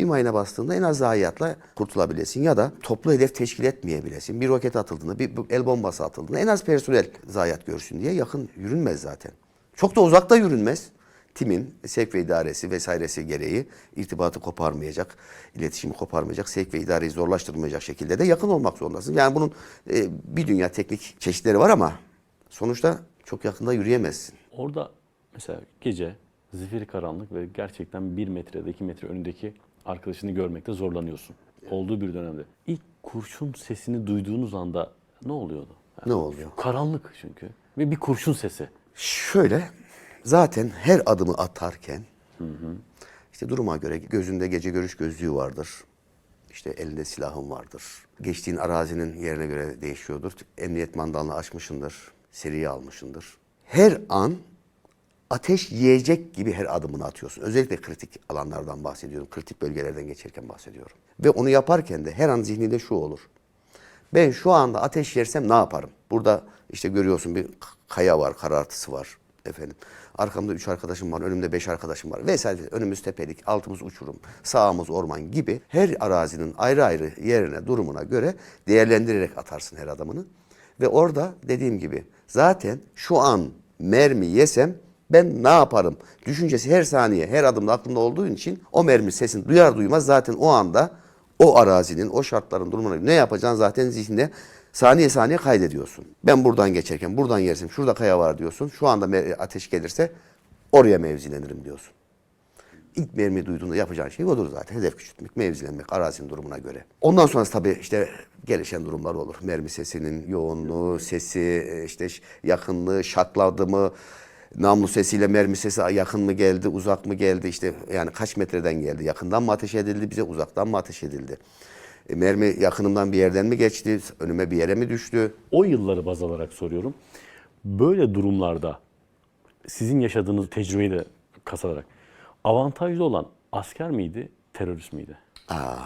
Bir mayına bastığında en az zayiatla kurtulabilesin ya da toplu hedef teşkil etmeyebilesin. Bir roket atıldığında, bir el bombası atıldığında en az personel zayiat görsün diye yakın yürünmez zaten. Çok da uzakta yürünmez. Timin sevk ve idaresi vesairesi gereği irtibatı koparmayacak, iletişimi koparmayacak, sevk ve idareyi zorlaştırmayacak şekilde de yakın olmak zorundasın. Yani bunun e, bir dünya teknik çeşitleri var ama sonuçta çok yakında yürüyemezsin. Orada mesela gece zifiri karanlık ve gerçekten bir metre ya da iki metre önündeki arkadaşını görmekte zorlanıyorsun. Olduğu bir dönemde. İlk kurşun sesini duyduğunuz anda ne oluyordu? Ne oluyor? Karanlık çünkü. Ve bir kurşun sesi. Şöyle zaten her adımı atarken işte duruma göre gözünde gece görüş gözlüğü vardır. İşte elinde silahın vardır. Geçtiğin arazinin yerine göre değişiyordur. Emniyet mandalını açmışındır. Seriyi almışındır. Her an ateş yiyecek gibi her adımını atıyorsun. Özellikle kritik alanlardan bahsediyorum. Kritik bölgelerden geçerken bahsediyorum. Ve onu yaparken de her an zihninde şu olur. Ben şu anda ateş yersem ne yaparım? Burada işte görüyorsun bir kaya var, karartısı var efendim. Arkamda üç arkadaşım var, önümde beş arkadaşım var vesaire. Önümüz tepelik, altımız uçurum, sağımız orman gibi her arazinin ayrı ayrı yerine, durumuna göre değerlendirerek atarsın her adamını. Ve orada dediğim gibi zaten şu an mermi yesem ben ne yaparım? Düşüncesi her saniye, her adımda aklında olduğu için o mermi sesini duyar duymaz zaten o anda o arazinin, o şartların durumuna ne yapacağını zaten zihninde saniye saniye kaydediyorsun. Ben buradan geçerken buradan yersem şurada kaya var diyorsun. Şu anda me- ateş gelirse oraya mevzilenirim diyorsun. İlk mermi duyduğunda yapacağın şey odur zaten. Hedef küçültmek, mevzilenmek arazinin durumuna göre. Ondan sonrası tabii işte gelişen durumlar olur. Mermi sesinin yoğunluğu, sesi, işte ş- yakınlığı, şakladı mı, namlu sesiyle mermi sesi yakın mı geldi, uzak mı geldi, işte yani kaç metreden geldi, yakından mı ateş edildi bize, uzaktan mı ateş edildi? E, mermi yakınımdan bir yerden mi geçti, önüme bir yere mi düştü? O yılları baz alarak soruyorum. Böyle durumlarda sizin yaşadığınız tecrübeyi de kasalarak avantajlı olan asker miydi, terörist miydi? Aa,